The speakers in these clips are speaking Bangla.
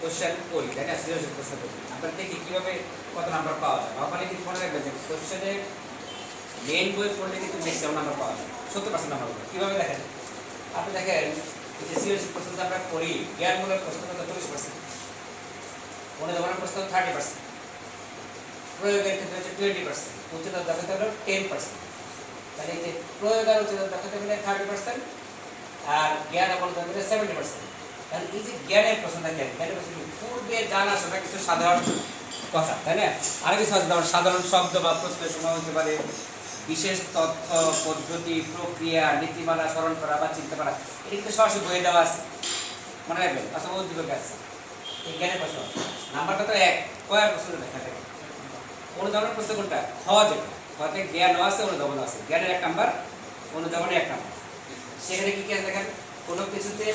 কোশ্চেন করি, তাই না? সিরিয়াস প্রশ্ন করি। আমরা দেখি কীভাবে কত নাম্বার পাওয়া যায়? নর্মালি কিন্তু মনে রাখবেন যে কোশ্চেনে মেন বই পড়লে কিন্তু ম্যাক্সিমাম নাম্বার পাওয়া যায়। সত্তর পার্সেন্ট নাম্বার পাওয়া কীভাবে দেখেন? আপনি দেখেন যে সিরিয়াস প্রশ্ন আমরা করি, জ্ঞানমূলক প্রশ্ন কত? চল্লিশ পার্সেন্ট ধরনের প্রশ্ন থার্টি পার্সেন্ট প্রয়োগের ক্ষেত্রে হচ্ছে টোয়েন্টি পার্সেন্ট উচ্চতার দক্ষতা হলো টেন পার্সেন্ট তাহলে যে প্রয়োগ আর উচ্চতার দক্ষতা মিলে থার্টি পার্সেন্ট আর জ্ঞান এবং মিলে সেভেন্টি পার্সেন্ট কারণ এই যে জ্ঞানের প্রশ্ন দেখেন জ্ঞানের প্রশ্ন পূর্বে জানা শোনা কিছু সাধারণ কথা, তাই না? আর কিছু যেমন সাধারণ শব্দ বা প্রশ্নের সময় হতে পারে। বিশেষ তথ্য, পদ্ধতি, প্রক্রিয়া, নীতিমালা, স্মরণ করা বা চিন্তা করা, এটা কিন্তু সরাসরি বইয়ে দেওয়া আছে। মনে রাখবেন, অথবা উদ্দীপকে আছে। এই জ্ঞানের প্রশ্ন, নাম্বারটা তো এক কয়ার প্রশ্ন দেখা থাকে। অনুধাবনের প্রশ্ন কোনটা? খ যেটা খতে জ্ঞান আছে, অনুধাবন আছে। জ্ঞানের এক নাম্বার, অনুধাবনের এক নাম্বার। সেখানে কি কি আছে দেখেন? কোনো কিছুতে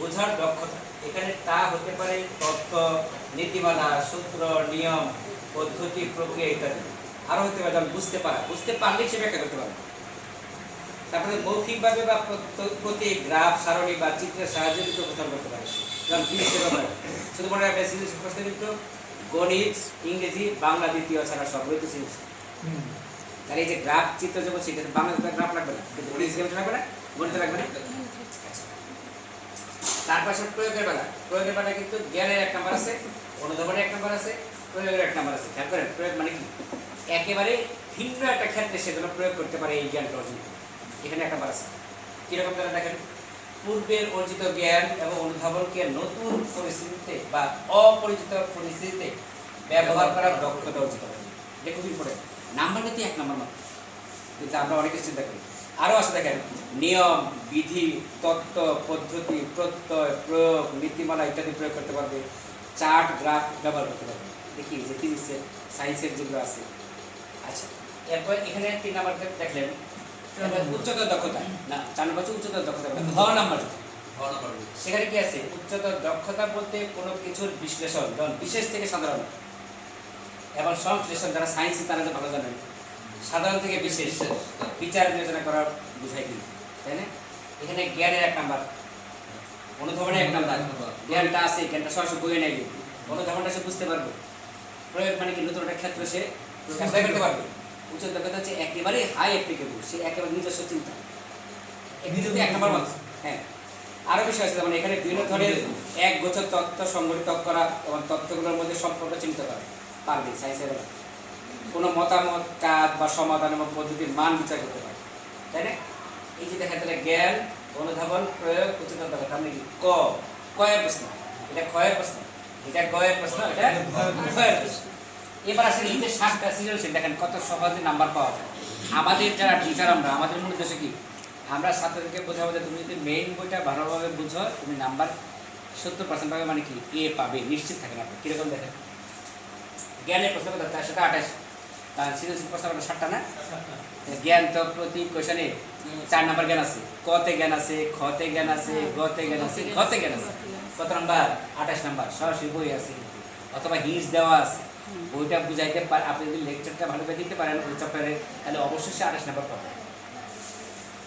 বোঝার দক্ষতা। এখানে তা হতে পারে তথ্য নীতিমালা সূত্র নিয়ম পদ্ধতি প্রক্রিয়া ইত্যাদি। আরও হতে পারে যেমন বুঝতে পারা। বুঝতে পারলে সে ব্যাখ্যা করতে পারবে। তারপরে মৌখিকভাবে বা প্রত- গ্রাফ সারণী বা চিত্রের সাহায্যে কিন্তু উপস্থাপন করতে পারে। যেমন ব্যাপারে শুধু মনে রাখবে সিরিজ প্রশ্ন কিন্তু গণিত ইংরেজি বাংলা দ্বিতীয় ছাড়া সব বইতে সিরিজ তাহলে এই যে গ্রাফ চিত্র যে বলছি এটা বাংলা গ্রাফ লাগবে না। কিন্তু গণিত লাগবে না। গণিত লাগবে না। তার পাশে প্রয়োগের বেলা। প্রয়োগের বেলা কিন্তু জ্ঞানের এক নাম্বার আছে, অনুধাবনের এক নাম্বার আছে, প্রয়োগের এক নাম্বার আছে। খেয়াল করেন, প্রয়োগ মানে কি? একেবারে ভিন্ন একটা ক্ষেত্রে সেজন্য প্রয়োগ করতে পারে এই জ্ঞানটা অর্জন এখানে এক নাম্বার আছে। কীরকম তারা দেখেন? পূর্বের অর্জিত জ্ঞান এবং অনুধাবনকে নতুন পরিস্থিতিতে বা অপরিচিত পরিস্থিতিতে ব্যবহার করার দক্ষতা অর্জিত করে এটা খুবই ইম্পর্টেন্ট নাম্বার কিন্তু এক নাম্বার মাত্র। কিন্তু আমরা অনেকে চিন্তা করি আরও আছে দেখেন নিয়ম বিধি তত্ত্ব পদ্ধতি প্রত্যয় প্রয়োগ নীতিমালা ইত্যাদি প্রয়োগ করতে পারবে। চার্ট গ্রাফ ব্যবহার করতে পারবে। দেখি যে ফিজিক্সের সায়েন্সের যেগুলো আছে। আচ্ছা এরপর এখানে তিন নাম্বার দেখলেন? উচ্চতর দক্ষতা। না চার নম্বর হচ্ছে উচ্চতর দক্ষতা ঘ নাম্বার। সেখানে কি আছে? উচ্চতর দক্ষতা বলতে কোনো কিছুর বিশ্লেষণ যেমন বিশেষ থেকে সাধারণ। এবং সংশ্লেষণ যারা সায়েন্স তারা ভালো জানেন। সাধারণ থেকে বিশেষ বিচার বিবেচনা করা বোঝায় কি তাই না? এখানে জ্ঞানের এক নাম্বার অনুধাবনের এক নাম্বার। জ্ঞানটা আছে জ্ঞানটা সরাসরি বইয়ে নেই অনুধাবনটা সে বুঝতে পারবে। প্রয়োগ মানে কি? নতুন একটা ক্ষেত্র সে অ্যাপ্লাই করতে পারবে। উচ্চ দক্ষতা হচ্ছে একেবারে হাই অ্যাপ্লিকেবল সে একেবারে নিজস্ব চিন্তা। নিজেতে এক নম্বর মাত্র। হ্যাঁ। আরও বিষয় আছে যেমন এখানে বিভিন্ন ধরনের এক গোছর তথ্য সংগঠিত করা এবং তথ্যগুলোর মধ্যে সম্পর্ক চিন্তা করা। পারবে সায়েন্সের বেলা কোনো মতামত কাজ বা সমাধান এবং পদ্ধতির মান বিচার করতে পারে। তাই না? এই যে দেখা তাহলে জ্ঞান, অনুধাবন, প্রয়োগ উচ্চতর দক্ষতা মানে কি? ক। কয়ের প্রশ্ন। এটা ক্ষয়ের প্রশ্ন। এটা গয়ের প্রশ্ন, এটা ক্ষয়ের প্রশ্ন। এবার আসলে এই যে সাতটা সৃজনশীল, দেখেন কত সহজে নাম্বার পাওয়া যায়। আমাদের যারা টিচার আমরা, আমাদের মূল উদ্দেশ্য কি? আমরা ছাত্রদেরকে বোঝাবো যে তুমি যদি মেইন বইটা ভালোভাবে বুঝো, তুমি নাম্বার সত্তর পার্সেন্ট পাবে মানে কি? এ পাবে, নিশ্চিত থাকে না কীরকম দেখেন? জ্ঞানের প্রশ্ন কত চার সাথে আঠাশ। কারণ সৃজনশীল প্রশ্ন কত ষাটটা না? জ্ঞান তো প্রতি কোয়েশনে চার নাম্বার জ্ঞান আছে। কতে জ্ঞান আছে খতে জ্ঞান আছে গতে জ্ঞান আছে ঘতে জ্ঞান আছে কত নাম্বার? আঠাশ নাম্বার। সরাসরি বই আছে। অথবা হিন্স দেওয়া আছে। বইটা বুঝাইতে পারে আপনি যদি লেকচারটা ভালোভাবে দিতে পারেন ওই চ্যাপ্টারে তাহলে অবশ্যই সে আঠাশ নাম্বার পাবে।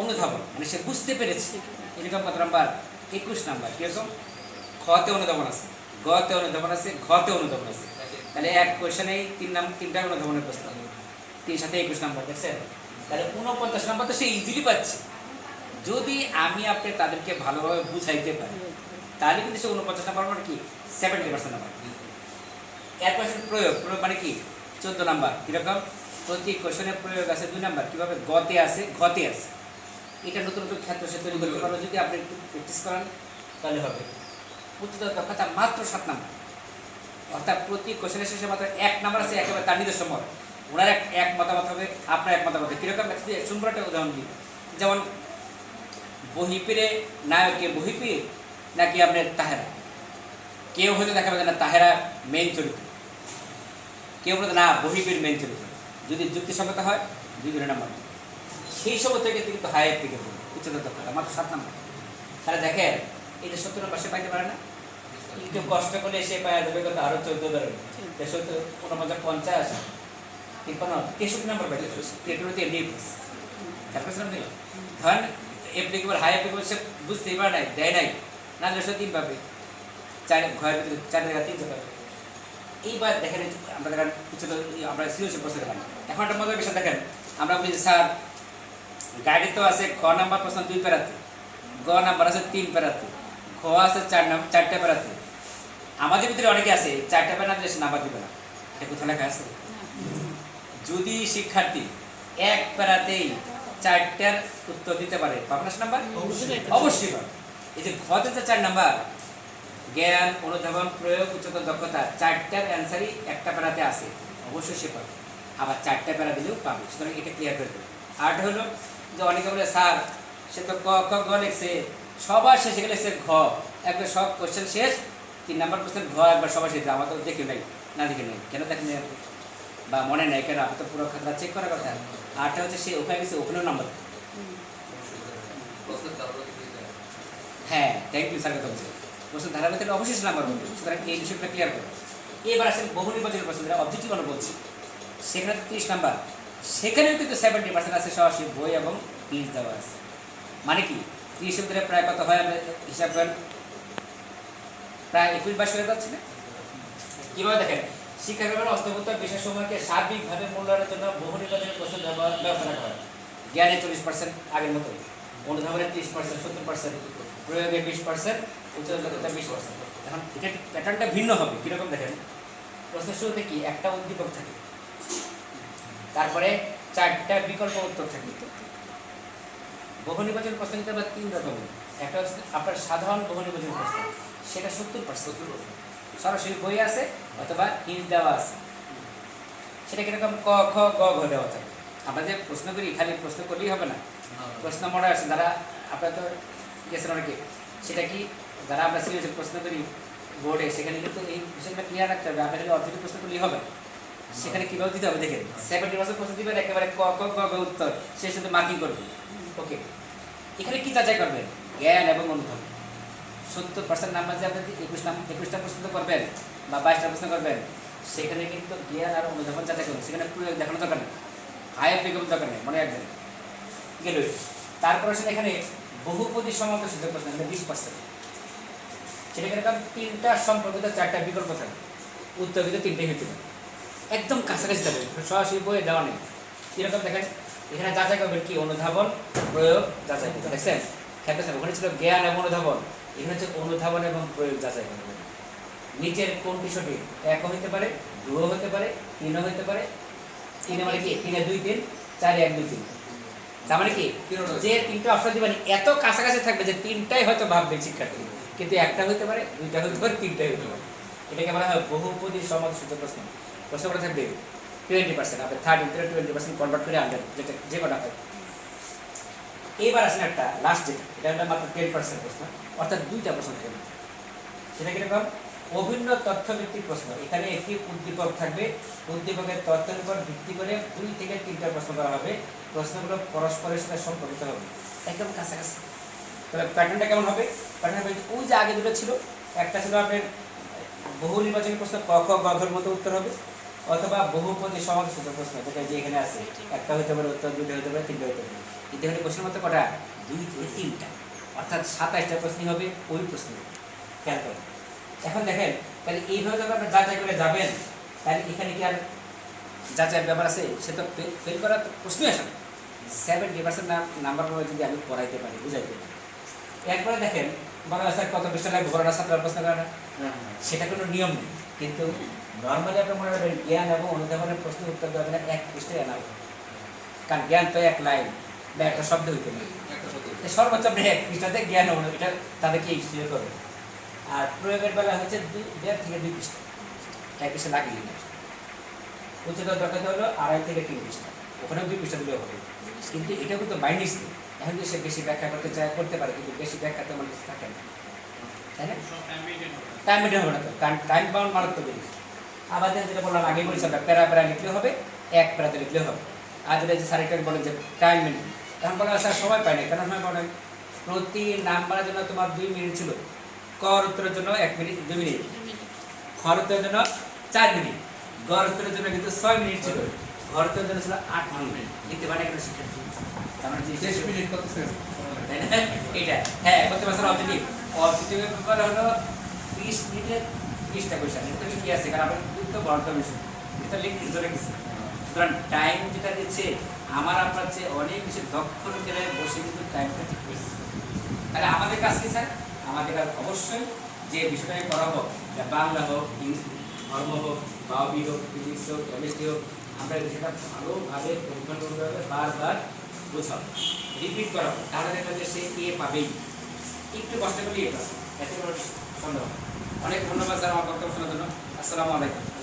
অনুধাবন মানে সে বুঝতে পেরেছে। এরকম কত নাম্বার? একুশ নাম্বার। কীরকম? খতে অনুধাবন আছে গতে অনুধাবন আছে ঘতে অনুধাবন আছে। তাহলে এক কোয়েশনেই তিন নাম, তিনটা অনুধাবনের প্রশ্ন তিন সাথে একুশ নাম্বার, দেখছেন? তাহলে উনপঞ্চাশ নাম্বার তো সে ইজিলি পাচ্ছে। যদি আমি আপনি তাদেরকে ভালোভাবে বুঝাইতে পারি, তাহলে কিন্তু সে উনপঞ্চাশ নাম্বার মানে কি? Seventy percent number. এক আছে প্রয়োগ প্রয়োগ মানে কি? চোদ্দ নাম্বার, কীরকম? প্রতি কোশ্চেনে প্রয়োগ আছে দুই নাম্বার, কীভাবে? গতে আছে, ঘতে আছে। এটা নতুন নতুন ক্ষেত্র সে তৈরি করতে পারবে। যদি আপনি একটু প্র্যাকটিস করেন, তাহলে হবে। উচ্চতর দক্ষতা মাত্র সাত নাম্বার। অর্থাৎ প্রতি কোশ্চেনের শেষে মাত্র এক নাম্বার আছে, একেবারে তার নিজস্ব মত। ওনার এক এক মতামত হবে, আপনার এক মতামত হবে। কীরকম? সুন্দর একটা উদাহরণ দিই যেমন বহিপিরে নায়কে বহিপির নাকি আপনার তাহেরা? কেউ হয়তো দেখা যাবে না, তাহেরা মেইন চরিত্র। কেউ বলতে না বহিপির মেইন চরিত্র। যদি যুক্তিসঙ্গত হয় দুই দুই নাম্বার সেই সময় থেকে কিন্তু হাই থেকে উচ্চতর দক্ষতা, মাত্র সাত নাম্বার তাহলে দেখেন এটা সত্তর নম্বর পাইতে পারে না। একটু কষ্ট করে সে পাওয়া যাবে কত আরও চোদ্দ ধরে সত্তর উনপঞ্চাশ পঞ্চাশ তিপ্পান্ন তেষট্টি নম্বর পাইতে তেটুতে এমনি তারপরে দিল ধরেন এপ্লিকেবল হাই অ্যাপ্লিকেবল সে বুঝতেই পারে নাই দেয় নাই। না দেড়শো তিন পাবে। চার ঘরের ভিতরে চার জায়গা তিনটে পাবে। এইবার দেখেন আমরা দেখেন কিছু তো আমরা সিরিয়াসে বসে গেলাম। এখন একটা মজার বিষয় দেখেন। আমরা বলি স্যার গাড়ি তো আছে খ নাম্বার প্রশ্ন দুই পেরাতে গ নাম্বার আছে তিন পেরাতে খ আছে চার নাম্বার চারটে পেরাতে আমাদের ভিতরে অনেকে আছে চারটে পেরা দিলে সে নাম্বার দিবে না। এটা কোথায় লেখা আছে? যদি শিক্ষার্থী এক প্যারাতেই চারটার উত্তর দিতে পারে পাবে না সে নাম্বার? অবশ্যই। পাবে। এই যে ঘতে যে চার নাম্বার জ্ঞান অনুধাবন প্রয়োগ উচ্চতর দক্ষতা চারটার অ্যান্সারই একটা প্যারাতে আছে অবশ্যই সে পাবে। আবার চারটা প্যারা দিলেও পাবে সুতরাং এটা ক্লিয়ার করে দেবে আর্ট হলো যে অনেকে বলে স্যার সে তো ক ক গ লিখছে। সবার শেষে গেলে সে ঘ। একবার সব কোশ্চেন শেষ তিন নাম্বার কোশ্চেন ঘ একবার সবাই শেষে আমার তো দেখে নাই না দেখে নাই কেন দেখেন নাই আপনি? বা মনে নাই কেন আপনি তো পুরো খাতা চেক করার কথা। আরটা হচ্ছে সে ওখানে গেছে ওখানেও নাম্বার হ্যাঁ থ্যাংক ইউ স্যার বলছে প্রশ্ন ধারাবাহিক অবশ্যই নাম্বার বলবে সুতরাং এই বিষয়টা ক্লিয়ার করো এবার আসেন বহু নির্বাচনের প্রশ্ন যেটা অবজেক্টিভ আমরা বলছি। সেখানে তিরিশ নাম্বার। সেখানেও কিন্তু সেভেন্টি পার্সেন্ট আছে সরাসরি বই এবং দেওয়া আছে। মানে কি? তিরিশের ভিতরে প্রায় কত হয়? আমরা হিসাব করেন। প্রায় একুশ বাইশ হয়ে যাচ্ছে না? কীভাবে দেখেন? শিক্ষাক্রমের অন্তর্ভুক্ত বিষয় সময়কে সার্বিকভাবে মূল্যায়নের জন্য বহু নির্বাচনের প্রশ্ন ব্যবহার ব্যবস্থা রাখা হয়। জ্ঞানে চল্লিশ পার্সেন্ট আগের মতো অনুধাবনে তিরিশ পার্সেন্ট সত্তর পার্সেন্ট প্রয়োগে বিশ পার্সেন্ট উচ্চতা বিশ পার্সেন্ট এখন এটা প্যাটার্নটা ভিন্ন হবে, কীরকম দেখেন? প্রশ্নের শুরুতে কি একটা উদ্দীপক থাকে? তারপরে চারটা বিকল্প উত্তর থাকে। বহু নির্বাচন প্রশ্ন তিন রকমের। একটা হচ্ছে আপনার সাধারণ বহু নির্বাচন প্রশ্ন। সেটা সত্তর পার্সেন্ট সরাসরি বই আছে অথবা হিন্ট দেওয়া আছে। সেটা কীরকম ক, খ, গ, ঘ দেওয়া থাকে আমরা যে প্রশ্ন করি, খালি প্রশ্ন করলেই হবে না। প্রশ্ন মনে আছে, যারা আপনারা তো গেছেন অনেকে, সেটা কি যারা আমরা সিরিয়াসে প্রশ্ন করি বোর্ডে সেখানে কিন্তু এই বিষয়টা ক্লিয়ার রাখতে হবে। আপনার খালি অর্ধেক প্রশ্ন করলেই হবে সেখানে কীভাবে দিতে হবে দেখেন সেভেন্টি পার্সেন্ট প্রশ্ন দিবেন, একেবারে ক ক গ উত্তর, সে শুধু মার্কিং করবে। ওকে এখানে কি যাচাই করবেন? জ্ঞান এবং অনুভব সত্তর পার্সেন্ট নাম্বার যে আপনি একুশ নাম, একুশটা প্রশ্ন করবেন বা বাইশটা প্রশ্ন করবেন, সেখানে কিন্তু জ্ঞান আর অনুধাবন যাচাই করবেন সেখানে পুরো দেখানো দরকার নেই। হায়ার বিজ্ঞাপন দরকার নেই, মনে রাখবেন। গেল। তারপরে সেটা এখানে বহুপদী সমাপ্ত সুযোগ প্রশ্ন বিশ পার্সেন্ট সেটা কীরকম তিনটা সম্পর্কিত চারটা বিকল্প থাকবে উত্তর কিন্তু তিনটেই একদম কাছাকাছি থাকবে সরাসরি বইয়ে দেওয়া নেই। কীরকম দেখেন? এখানে যাচাই করবেন কি? অনুধাবন, প্রয়োগ, যাচাই করবেন। দেখছেন? খেতেছেন ওখানে ছিল জ্ঞান এবং অনুধাবন। এখানে হচ্ছে অনুধাবন এবং প্রয়োগ যাচাই করবেন নিচের কোনটি সঠিক এক হইতে পারে দুও হতে পারে তিনও হইতে পারে তিনে মানে কি? তিনে দুই তিন চারে এক দুই তিন। তার মানে কি? যে তিনটা অপশন দিবেন এত কাছাকাছি থাকবে যে তিনটাই হয়তো ভাববে শিক্ষার্থী। কিন্তু একটা হইতে পারে দুইটা হইতে পারে তিনটাই হইতে পারে। এটাকে বলা হয় বহুপদী সমাজ সূচক প্রশ্ন। প্রশ্ন করে থাকবে টোয়েন্টি পার্সেন্ট আপনি থার্ড ইন্টারে টোয়েন্টি পার্সেন্ট কনভার্ট করে আনবেন যেটা যে কটা হয় এইবার আসেন একটা লাস্ট যেটা, এটা হলো মাত্র টেন পার্সেন্ট প্রশ্ন, অর্থাৎ দুইটা প্রশ্ন থাকবে সেটা কীরকম অভিন্ন তথ্যভিত্তিক প্রশ্ন। এখানে একটি উদ্দীপক থাকবে। উদ্দীপকের তথ্যের উপর ভিত্তি করে দুই থেকে তিনটা প্রশ্ন করা হবে। প্রশ্নগুলো পরস্পরের সাথে সম্পর্কিত হবে। একদম কাছাকাছি। তাহলে প্যাটার্নটা কেমন হবে? প্যাটার্ন হবে ওই যে আগে দুটো ছিল, একটা ছিল আপনার বহু নির্বাচনী প্রশ্ন, ক, খ, গ, ঘর মতো উত্তর হবে, অথবা বহুপদী সমাজ সূচক প্রশ্ন, যেটা যে এখানে আছে। একটা হইতে পারে উত্তর দুটো হতে পারে, তিনটা হতে পারে। কিন্তু এখানে প্রশ্নের মধ্যে কটা? দুই থেকে তিনটা। অর্থাৎ সাতাইশটা প্রশ্নই হবে, ওই প্রশ্ন খেয়াল করেন এখন দেখেন, তাহলে এইভাবে যখন আপনি যাচাই করে যাবেন, তাহলে এখানে কি আর যাচাইয়ের ব্যাপার আছে? সে তো ফেল করার প্রশ্নই আসে সেভেন্টি পার্সেন্ট নাম্বার পাবে যদি আমি পড়াইতে পারি, বুঝাইতে পারি। একবারে দেখেন বাংলা স্যার কত পৃষ্ঠা লাগবে? ঘটনা ছাত্র প্রশ্ন করে না সেটা কোনো নিয়ম নেই। কিন্তু নর্মালি আপনি মনে রাখবেন জ্ঞান এবং অনুধাবনের প্রশ্নের উত্তর দেওয়া এক পৃষ্ঠায় আনা কারণ জ্ঞান তো এক লাইন বা একটা শব্দ হইতে পারে। সর্বোচ্চ আপনি পৃষ্ঠাতে জ্ঞান অনু এটা তাদেরকে ইস্যু করবে। আর প্রয়োগের বেলা হচ্ছে দেড় থেকে দুই পৃষ্ঠা। এক পৃষ্ঠা লাগিয়ে না। উচ্চতর দরকার হলো আড়াই থেকে তিন পৃষ্ঠা। ওখানেও দুই পৃষ্ঠা দিলেও হবে। কিন্তু এটাও কিন্তু বাইন্ডিস নেই। এখন সে বেশি ব্যাখ্যা করতে চায়, করতে পারে, কিন্তু বেশি ব্যাখ্যা তো আমার থাকে না। তাই না? টাইম মেনটেন হবে না কারণ টাইম বাউন্ড মারাত্মক জিনিস। আবার যেটা বললাম আগে বলেছি আমরা প্যারা প্যারা লিখলে হবে, এক প্যারাতে লিখলে হবে। আর যেটা যে স্যারেক্টার বলেন যে টাইম মেনটেন বলা স্যার সময় পায় না কেন সময় পায় না প্রতি নাম্বারের জন্য তোমার দুই মিনিট ছিল। কর উত্তরের জন্য এক মিনিট দুই মিনিট। খর উত্তরের জন্য চার মিনিট। গড় উত্তরের জন্য কিন্তু ছয় মিনিট ছিল। ঘর উত্তরের জন্য ছিল আট মিনিট। লিখতে পারে একটা শিক্ষার্থী। তার মানে জিনিসটা শেষ মিনিট কত সেকেন্ড এটা হ্যাঁ করতে পারছেন অবজেক্টিভ অবজেক্টিভের ব্যাপার হলো তিরিশ মিনিটে তিরিশটা কোয়েশ্চেন এটা তো কি আছে? কারণ আপনার উত্তর বড়টা বেশি এটা লিখতে ধরে গেছে। সুতরাং টাইম যেটা দিচ্ছে আমার আপনার চেয়ে অনেক বেশি দক্ষ লোকেরা বসে কিন্তু টাইমটা ঠিক করেছে। তাহলে আমাদের কাজ কি স্যার? আমাদের কাজ অবশ্যই যে বিষয়টা আমি পড়াবো বাংলা হোক ধর্ম হোক বায়োবি হোক, ফিজিক্স হোক, কেমিস্ট্রি হোক, আমরা বিষয়টা ভালোভাবে পরিকল্পনাভাবে বারবার বোঝাবো রিপিট করাবো তাহলে দেখবেন যে সে ইয়ে পাবেই। একটু কষ্ট করে ইয়ে পাবে। এতে কোনো সন্দেহ অনেক ধন্যবাদ স্যার আমার বক্তব্য শোনার জন্য। আসসালামু আলাইকুম।